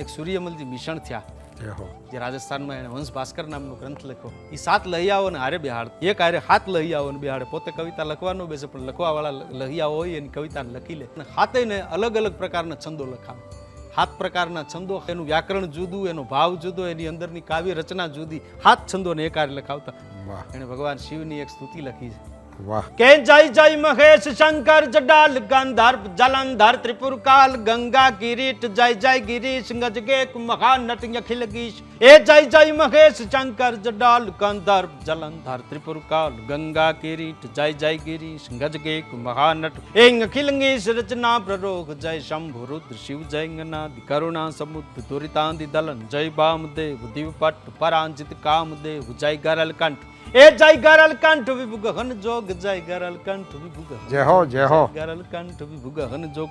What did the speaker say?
એક સૂર્યમલજી મિશન થયા. જે રાજસ્થાનમાં એણે વંશ ભાસ્કર નામનો ગ્રંથ લખ્યો. એ સાત લહિયાઓને હારે બિહાડ. એક હારે હાથ લહિયાઓને બિહાડે. પોતે કવિતા લખવાનો બેસે પણ લખવાવાળા લહિયાઓ હોય એની કવિતાને લખી લે. અને હાથેને અલગ અલગ પ્રકારના છંદો લખાવે. હાથ પ્રકારના છંદો એનું વ્યાકરણ જુદું એનો ભાવ જુદો એની અંદરની કાવ્ય રચના જુદી. હાથ છંદોને એક હારે લખાવતા. એણે ભગવાન શિવની એક સ્તુતિ લખી છે. કે જય જય મહેશ શંકર જડાલ ગંધર્પ જલંધર ત્રિપુર કાલ ગંગા કિરીટ જય જય ગિરીશ ગજગે મહાનટ, અખિલ ગીશ. એ જય જય મહેશ શંકર જડાલ ગંધર્પ જલંધર ત્રિપુર કાલ ગંગા કિરીટ જય જય ગિરીશ ગજગે મહાનટ. એ અખિલ ગીશ, રચના, પ્રરોગ, જય શંભુ, રુદ્ર, શિવ, જય ગનાદિ કરુણા સમુદ્ર દુરિતાંદિ દલન, જય બામદેવ દીવપટ પરાંજિત, કામદેવ, જય ગરલ કંઠ એ જય ગરલ કંઠ વિભુગ હન જોગ જય ગરલ કંઠ વિભુગ જય હો જય હો. ગરલ કંઠ વિભુગ હન જોગ.